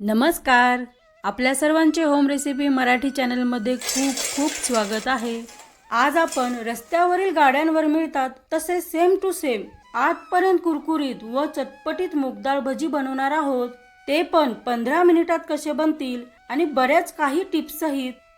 नमस्कार. आपल्या सर्वांचे होम रेसिपी मराठी चॅनलमध्ये खूप खूप स्वागत आहे. आज आपण रस्त्यावरील गाड्यांवर मिळतात तसे सेम टू सेम आजपर्यंत कुरकुरीत व चटपटीत मुगदाळ भजी बनवणार आहोत. ते पण पंधरा मिनिटात कसे बनतील आणि बऱ्याच काही टिप्स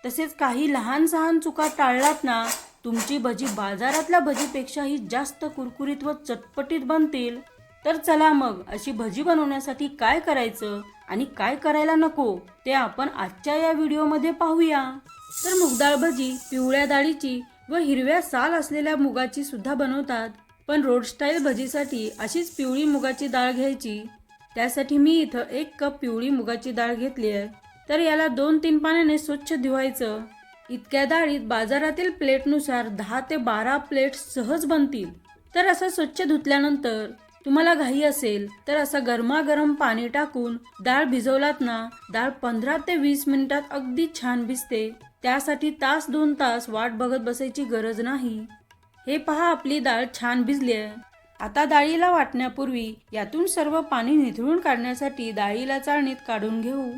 तसेच काही लहान सहान चुका टाळलात ना तुमची भजी बाजारातल्या भजीपेक्षाही जास्त कुरकुरीत व चटपटीत बनतील. तर चला मग अशी भजी बनवण्यासाठी काय करायचं? आणि काय करायला नको ते आपण आजच्या या व्हिडिओमध्ये पाहूया. तर मुगडाळ भजी पिवळ्या डाळीची व हिरव्या साल असलेल्या मुगाची सुद्धा बनवतात. पण रोड स्टाईल भजीसाठी अशीच पिवळी मुगाची डाळ घ्यायची. त्यासाठी मी इथं एक कप पिवळी मुगाची डाळ घेतली आहे. तर याला दोन तीन पाण्याने स्वच्छ धुवायचं. इतक्या डाळीत बाजारातील प्लेटनुसार दहा ते बारा प्लेट सहज बनतील. तर असं स्वच्छ धुतल्यानंतर तुम्हाला घाई असेल तर असं गरमागरम पाणी टाकून डाळ भिजवलात ना डाळ पंधरा ते वीस मिनिटात अगदी छान भिजते. त्यासाठी तास दोन तास वाट बघत बसायची गरज नाही. हे पहा आपली डाळ छान भिजली आहे. आता डाळीला वाटण्यापूर्वी यातून सर्व पाणी निथळून काढण्यासाठी डाळीला चाळणीत काढून घेऊ.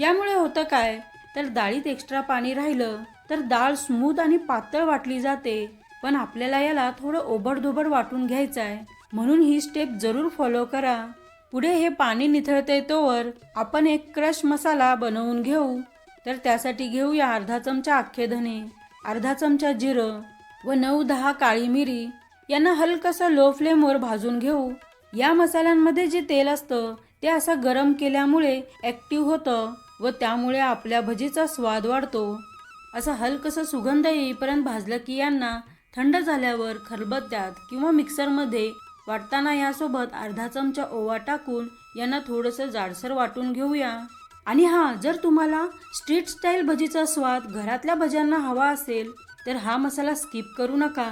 यामुळे होतं काय? तर डाळीत एक्स्ट्रा पाणी राहिलं तर डाळ स्मूथ आणि पातळ वाटली जाते. पण आपल्याला याला थोडं ओबडधोबड वाटून घ्यायचं आहे म्हणून ही स्टेप जरूर फॉलो करा. पुढे हे पाणी निथळते तोवर आपण एक क्रश मसाला बनवून घेऊ. तर त्यासाठी घेऊया अर्धा चमचा अख्खे धने अर्धा चमचा जिरं व नऊ दहा काळी मिरी. यांना हलकसं लो फ्लेमवर भाजून घेऊ. या मसाल्यांमध्ये जे तेल असतं ते असं गरम केल्यामुळे ॲक्टिव्ह होतं व त्यामुळे आपल्या भजीचा स्वाद वाढतो. असं हलकसं सुगंध येईपर्यंत भाजलं की यांना थंड झाल्यावर खरबत्त्यात किंवा मिक्सरमध्ये वाटताना यासोबत अर्धा चमचा ओवा टाकून यांना थोडंसं जाडसर वाटून घेऊया. आणि हा जर तुम्हाला स्ट्रीट स्टाईल भजीचा स्वाद घरातल्या भज्यांना हवा असेल तर हा मसाला स्किप करू नका.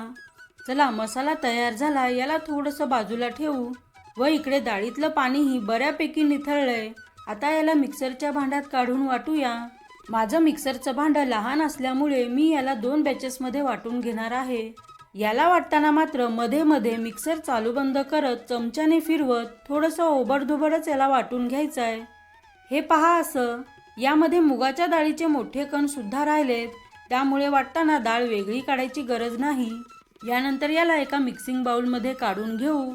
चला मसाला तयार झाला याला थोडंसं बाजूला ठेवू. व इकडे डाळीतलं पाणीही बऱ्यापैकी निथळलंय. आता याला मिक्सरच्या भांड्यात काढून वाटूया. माझं मिक्सरचं भांडं लहान असल्यामुळे मी याला दोन बॅचेसमध्ये वाटून घेणार आहे. याला वाटताना मात्रमध्ये मध्ये मिक्सर चालू बंद करत चमच्याने फिरवत थोडंसं ओबडधोबडच याला वाटून घ्यायचं आहे हे पहा असं. यामध्ये मुगाच्या डाळीचे मोठे कण सुद्धा राहिलेत. त्यामुळे वाटताना डाळ वेगळी काढायची गरज नाही. यानंतर याला एका मिक्सिंग बाउलमध्ये काढून घेऊ.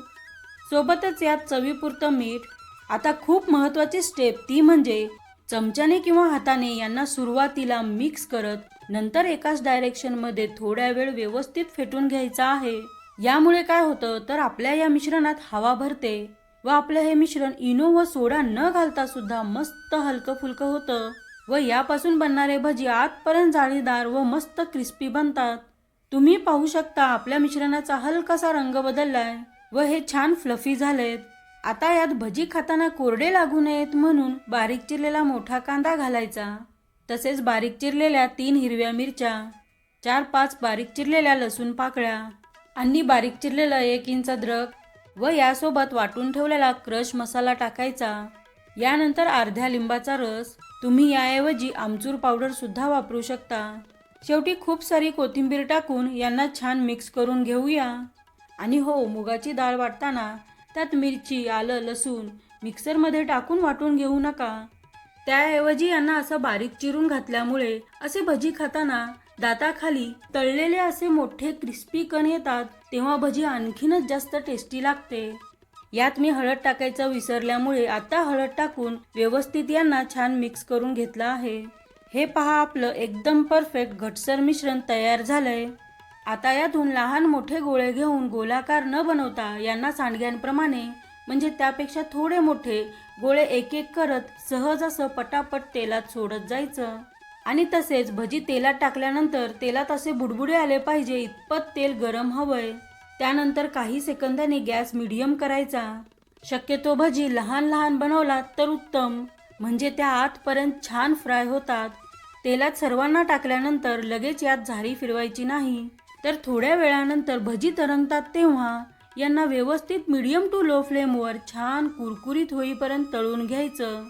सोबतच यात चवीपुरतं मीठ. आता खूप महत्त्वाची स्टेप ती म्हणजे चमच्याने किंवा हाताने यांना सुरुवातीला मिक्स करत नंतर एकाच डायरेक्शनमध्ये थोड्या वेळ व्यवस्थित फेटून घ्यायचा आहे. यामुळे काय होतं तर आपल्या या मिश्रणात हवा भरते व आपलं हे मिश्रण इनो व सोडा न घालता सुद्धा मस्त हलकं फुलकं होतं व यापासून बनणारे भजी आतपर्यंत जाळीदार व मस्त क्रिस्पी बनतात. तुम्ही पाहू शकता आपल्या मिश्रणाचा हलकासा रंग बदललाय व हे छान फ्लफी झालेत. आता यात भजी खाताना कोरडे लागू नयेत म्हणून बारीक चिरलेला मोठा कांदा घालायचा. तसेच बारीक चिरलेल्या तीन हिरव्या मिरच्या चार पाच बारीक चिरलेल्या लसूण पाकळ्या आणि बारीक चिरलेलं एक इंच अद्रक व यासोबत वाटून ठेवलेला क्रश मसाला टाकायचा. यानंतर अर्ध्या लिंबाचा रस तुम्ही याऐवजी आमचूर पावडर सुद्धा वापरू शकता. शेवटी खूप सारी कोथिंबीर टाकून यांना छान मिक्स करून घेऊया. आणि हो मुगाची डाळ वाटताना त्यात मिरची आलं लसूण मिक्सरमध्ये टाकून वाटून घेऊ नका. त्याऐवजी यांना असं बारीक चिरून घातल्यामुळे असे भजी खाताना दाताखाली तळलेले असे मोठे क्रिस्पी कण येतात तेव्हा भजी आणखीनच जास्त टेस्टी लागते. यात मी हळद टाकायचं विसरल्यामुळे आता हळद टाकून व्यवस्थित यांना छान मिक्स करून घेतलं आहे. हे पहा आपलं एकदम परफेक्ट घटसर मिश्रण तयार झालंय. आता यातून लहान मोठे गोळे घेऊन गोलाकार न बनवता यांना सांडग्यांप्रमाणे म्हणजे त्यापेक्षा थोडे मोठे गोळे एक एक करत सहज असं पटापट तेलात सोडत जायचं. आणि तसेच भजी तेलात टाकल्यानंतर तेलात असे बुडबुडे आले पाहिजे इतपत तेल गरम हवंय. त्यानंतर काही सेकंदाने गॅस मिडियम करायचा. शक्यतो भजी लहान लहान बनवलात तर उत्तम म्हणजे त्या आतपर्यंत छान फ्राय होतात. तेलात सर्वांना टाकल्यानंतर लगेच यात झारी फिरवायची नाही. तर थोड्या वेळानंतर भजी तरंगतात तेव्हा यांना व्यवस्थित मिडियम टू लो फ्लेमवर छान कुरकुरीत होईपर्यंत तळून घ्यायचं.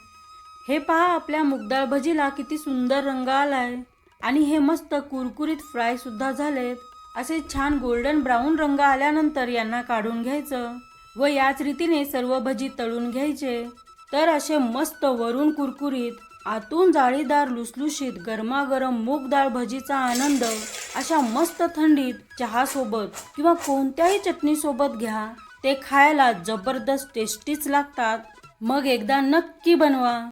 हे पहा आपल्या मुगडाळ भजीला किती सुंदर रंग आलाय. आणि हे मस्त कुरकुरीत फ्राय सुद्धा झालेत. असे छान गोल्डन ब्राऊन रंग आल्यानंतर यांना काढून घ्यायचं. व याच रीतीने सर्व भजी तळून घ्यायचे. तर असे मस्त वरून कुरकुरीत आतून जाळीदार लुसलुशीत गरमागरम मूग डाळ भजीचा आनंद अशा मस्त थंडीत चहा सोबत किंवा कोणत्याही चटणी सोबत घ्या. ते खायला जबरदस्त टेस्टीच लागतात. मग एकदा नक्की बनवा.